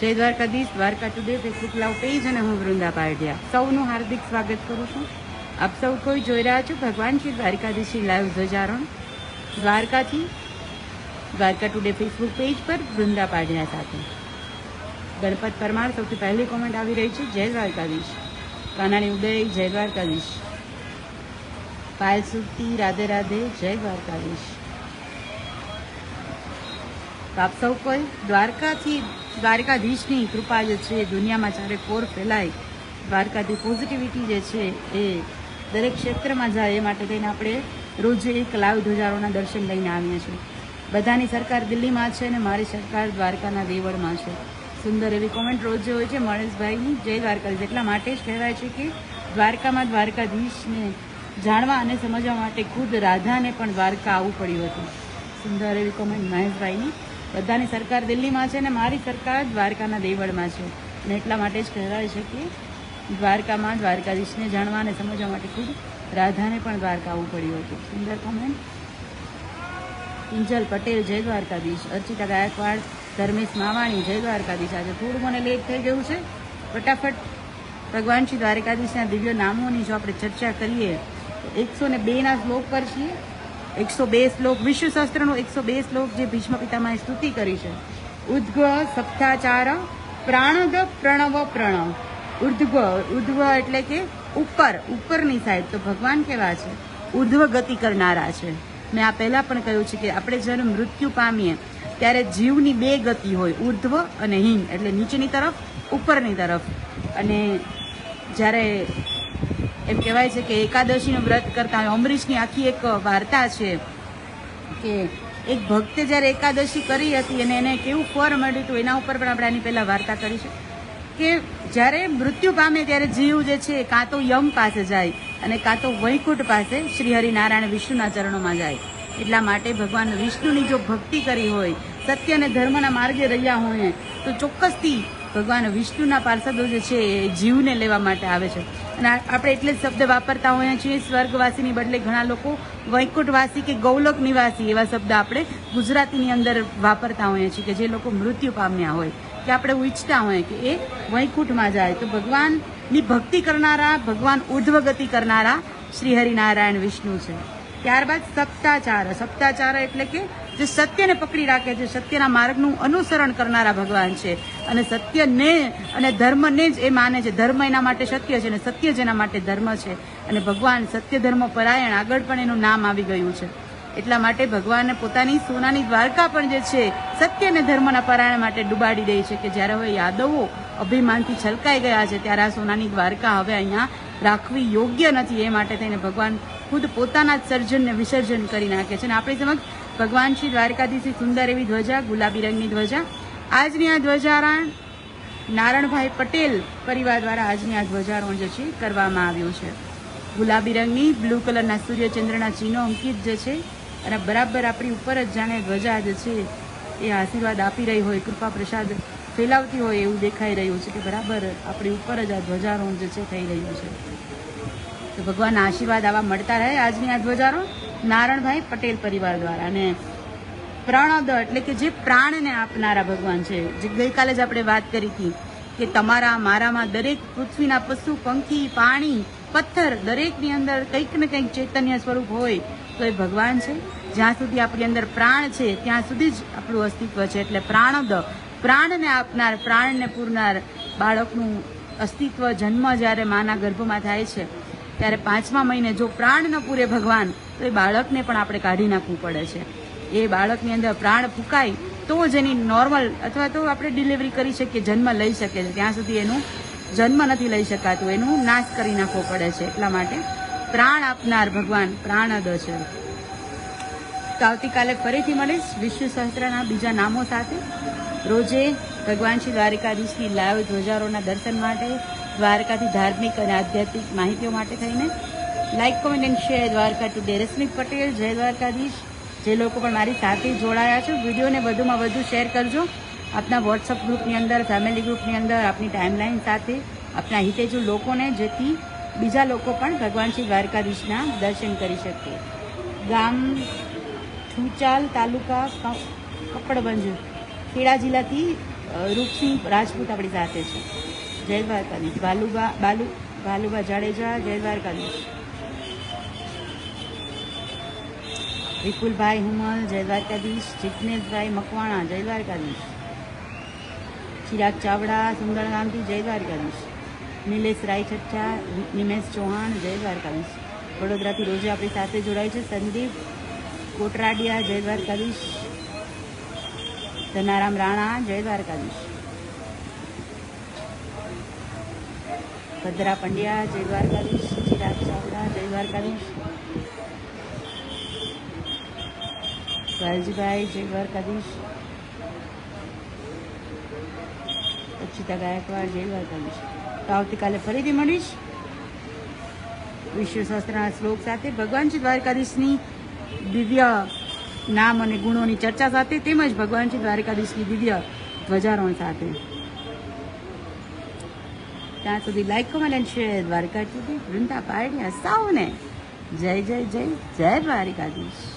જય Dwarkadhish, Dwarka today, Facebook live page અને હું વૃંદા પારડિયા. સૌનું હાર્દિક સ્વાગત કરું છું. આપ સૌ કોઈ જોઈ રહ્યા છો ભગવાન શ્રી દ્વારકાધીશી લાઈવ ધ્વજારોહણ. દ્વારકાથી દ્વારકા ટુડે ફેસબુક પેજ પર વૃંદા પારડિયા સાથે. ગણપત પરમાર સૌથી પહેલી કોમેન્ટ આવી રહી છે, જય દ્વારકાધીશ. કાનાણી ઉદય, જય દ્વારકાધીશ. પાયલ સુરતી, રાધે રાધે, જય દ્વારકાધીશ. આપ સૌ કોઈ દ્વારકાથી દ્વારકાધીશની કૃપા જે છે, દુનિયામાં જ્યારે કોર ફેલાય, દ્વારકાથી પોઝિટિવિટી જે છે એ દરેક ક્ષેત્રમાં જાય, એ માટે થઈને આપણે રોજ એક લાવ ધ્વજારોના દર્શન લઈને આવીએ છીએ. બધાની સરકાર દિલ્હીમાં છે અને મારી સરકાર દ્વારકાના દેવળમાં છે. સુંદર એવી કોમેન્ટ રોજ હોય છે મણેશભાઈની જય દ્વારકાધીશ. એટલા માટે જ કહેવાય છે કે દ્વારકામાં દ્વારકાધીશને જાણવા અને સમજવા માટે ખુદ રાધાને પણ દ્વારકા આવવું પડ્યું હતું. સુંદર એવી કોમેન્ટ મહેશભાઈની. બધાની સરકાર દિલ્હીમાં છે અને મારી સરકાર દ્વારકાના દેવળમાં છે. અને એટલા માટે જ કહેવાય છે કે દ્વારકામાં દ્વારકાધીશને જાણવા અને સમજવા માટે ખુદ રાધાને પણ દ્વારકા આવવું પડ્યું હતું. સુંદર કોમેન્ટ કિંજલ પટેલ, જય દ્વારકાધીશ. અર્ચિતા ગાયકવાડ, ધર્મેશ માવાણી, જય દ્વારકાધીશ. આજે થોડું મને લેટ થઈ ગયું છે. ફટાફટ ભગવાન શ્રી દ્વારકાધીશના દિવ્ય નામોની જો આપણે ચર્ચા કરીએ એકસો ને બેના શ્લોક પર છીએ. એકસો બે શ્લોક વિશ્વશાસ્ત્રનો એકસો બે શ્લોક જે ભીષ્મ પિતામાં સ્તુતિ કરી છે. ઉદ્ઘ સપ્તાચાર પ્રાણદ પ્રણવ પ્રણવ. ઉર્ધ્વ ઉર્ધ્વ એટલે કે ઉપર, ઉપરની સાઈડ તો ભગવાન કેવા છે. ઉર્ધ્વ ગતિ કરનારા છે. મેં આ પહેલાં પણ કહ્યું છે કે આપણે જ્યારે મૃત્યુ પામીએ, ત્યારે જીવની બે ગતિ હોય ઉર્ધ્વ અને હિંગ એટલે નીચેની તરફ, ઉપરની તરફ. અને જ્યારે એમ કહેવાય છે કે એકાદશીનું વ્રત કરતા હોય. અમરીશની આખી એક વાર્તા છે કે એક ભક્તે જ્યારે એકાદશી કરી હતી અને એને કેવું ફળ મળ્યું હતું, એના ઉપર પણ આપણે આની પહેલાં વાર્તા કરી છે કે જ્યારે મૃત્યુ પામે ત્યારે જીવ જે છે, કાં તો યમ પાસે જાય અને કાં તો વૈકુંઠ પાસે શ્રી હરિનારાયણ વિષ્ણુના ચરણોમાં જાય. એટલા માટે ભગવાન વિષ્ણુની જો ભક્તિ કરી હોય, સત્ય અને ધર્મના માર્ગે રહ્યા હોય, તો ચોક્કસથી ભગવાન વિષ્ણુના પાર્ષદો જે છે એ જીવને લેવા માટે આવે છે. અને આપણે એટલે જ શબ્દ વાપરતા હોઈએ છીએ, સ્વર્ગવાસીની બદલે ઘણા લોકો વૈકુંઠવાસી કે ગૌલોક નિવાસી એવા શબ્દ આપણે ગુજરાતીની અંદર વાપરતા હોઈએ છીએ કે જે લોકો મૃત્યુ પામ્યા હોય. કે આપણે ઈચ્છતા હોય કે એ વૈકુંઠમાં જાય. તો ભગવાનની ભક્તિ કરનારા, ભગવાન ઉર્ધ્વગતિ કરનારા શ્રી હરિનારાયણ વિષ્ણુ છે. ત્યારબાદ સપ્તાચાર. સપ્તાચાર એટલે કે જે સત્યને પકડી રાખે છે, સત્યના માર્ગનું અનુસરણ કરનારા ભગવાન છે. અને સત્યને અને ધર્મને જ એ માને છે. ધર્મ એના માટે સત્ય છે અને સત્ય જેના માટે ધર્મ છે. અને ભગવાન સત્ય ધર્મ પરાયણ આગળ પણ એનું નામ આવી ગયું છે. એટલા માટે ભગવાને પોતાની સોનાની દ્વારકા પણ જે છે, સત્ય અને ધર્મના પરાયણ માટે ડુબાડી દે છે કે જ્યારે હવે યાદવો અભિમાનથી છલકાઈ ગયા છે, ત્યારે આ સોનાની દ્વારકા હવે અહીંયા રાખવી યોગ્ય નથી. એ માટે થઈને ભગવાન ખુદ પોતાના જ સર્જનને વિસર્જન કરી નાખે છે. અને આપણી સમક્ષ ભગવાન શ્રી દ્વારકાધીશની સુંદર એવી ધ્વજા, ગુલાબી રંગની ધ્વજા. આજની આ ધ્વજારોહણ નારણભાઈ પટેલ પરિવાર દ્વારા આજની આ ધ્વજારોહણ જે છે, કરવામાં આવ્યું છે. ગુલાબી રંગની, બ્લુ કલરના સૂર્યચંદ્રના ચિહ્નો અંકિત જે છે, અને બરાબર આપણી ઉપર જ જાણે ધ્વજા જે છે, એ આશીર્વાદ આપી રહી હોય, કૃપા પ્રસાદ ફેલાવતી હોય એવું દેખાઈ રહ્યું છે કે બરાબર આપણી ઉપર જ આ ધ્વજારોહણ જે છે થઈ રહ્યું છે. તો ભગવાનના આશીર્વાદ આવા મળતા રહે આજની આ ધ્વજારોહણ. નારણભાઈ પટેલ પરિવાર દ્વારા અને પ્રણદ એટલે કે જે પ્રાણને આપનારા ભગવાન છે. જે ગઈકાલે જ આપણે વાત કરી હતી કે તમારા, મારામાં દરેક પૃથ્વીના પશુ, પંખી, પાણી, પથ્થર દરેકની અંદર કંઈક ને કંઈક ચૈતન્ય સ્વરૂપ હોય તો એ ભગવાન છે. જ્યાં સુધી આપણી અંદર પ્રાણ છે, ત્યાં સુધી જ આપણું અસ્તિત્વ છે. એટલે પ્રાણદ પ્રાણને આપનાર, પ્રાણને પૂરનાર બાળકનું અસ્તિત્વ જન્મ જ્યારે માના ગર્ભમાં થાય છે, ત્યારે પાંચમા મહિને જો પ્રાણ ન પૂરે ભગવાન, તો એ બાળકને પણ આપણે કાઢી નાખવું પડે છે. એ બાળકની અંદર પ્રાણ ફૂંકાય, તો જ એની નોર્મલ અથવા તો આપણે ડિલિવરી કરી શકીએ, જન્મ લઈ શકે છે ત્યાં સુધી એનું જન્મ નથી લઈ શકાતું. એનું નાશ કરી નાખવો પડે છે. એટલા માટે પ્રાણ આપનાર ભગવાન પ્રાણદ છે. આવતીકાલે ફરીથી મળીશ. વિશ્વ સહસ્ત્રના બીજા નામો સાથે. રોજે ભગવાન શ્રી દ્વારકાધીશની લાઈવ ધ્વજારોના દર્શન માટે, દ્વારકાથી ધાર્મિક અને આધ્યાત્મિક માહિતીઓ માટે થઈને. Like comment and share Dwarka today Rashmik Patel, જય દ્વારકાધીશ. જે લોકો પણ મારી સાથે જોડાયા છે, વિડીયોને વધુમાં વધુ શેર કરજો. આપના વોટ્સઅપ ગ્રુપની અંદર ફેમિલી ગ્રુપની અંદર, આપની ટાઈમલાઈન સાથે, આપના હિતેજુ લોકોને જેથી બીજા લોકો પણ ભગવાન શ્રી દ્વારકાધીશના દર્શન કરી શકે. ગામ છુચાલ તાલુકા કપડબંજ ખેડા જિલ્લાથી રૂપસિંહ રાજપૂત આપણી સાથે છે. જય દ્વારકાધીશ. બાલુબા બાલુ બાલુબા જાડેજા, જય દ્વારકાધીશ. વિપુલભાઈ હુમલ, જય દ્વારકાધીશ. જિજ્ઞેશભાઈ મકવાણા, જય દ્વારકાધીશ. ચિરાગ ચાવડા સુંદરગામથી જય દ્વારકાધીશ. નિલેશ રાયચચ્ચા નિમેશ ચૌહાણ, જય દ્વારકાધીશ. વડોદરાથી રોજે આપણી સાથે જોડાય છે સંદીપ. કોટરાડિયા, જય દ્વારકાધીશ. ધનારામ રાણા, જય દ્વારકાધીશ. ભદ્રા પંડ્યા, જય દ્વારકાધીશ. ચિરાગ ચાવડા, જય દ્વારકાધીશ. વાલજીભાઈ, જય દ્વારકાધીશ. અક્ષિતા ગાયકવાડ, જય દ્વારકાધીશ. તો આવતીકાલે ફરીથી મળીશ. વિશ્વ સહસ્ત્રના શ્લોક સાથે ભગવાન શ્રી દ્વારકાધીશની દિવ્ય નામ અને ગુણોની ચર્ચા સાથે તેમજ ભગવાન શ્રી દ્વારકાધીશની દિવ્ય ધ્વજારોહણ સાથે. ત્યાં સુધી like comment and share Dwarka સુધી વૃંદા પાડ્યા સૌને જય જય જય જય દ્વારકાધીશ.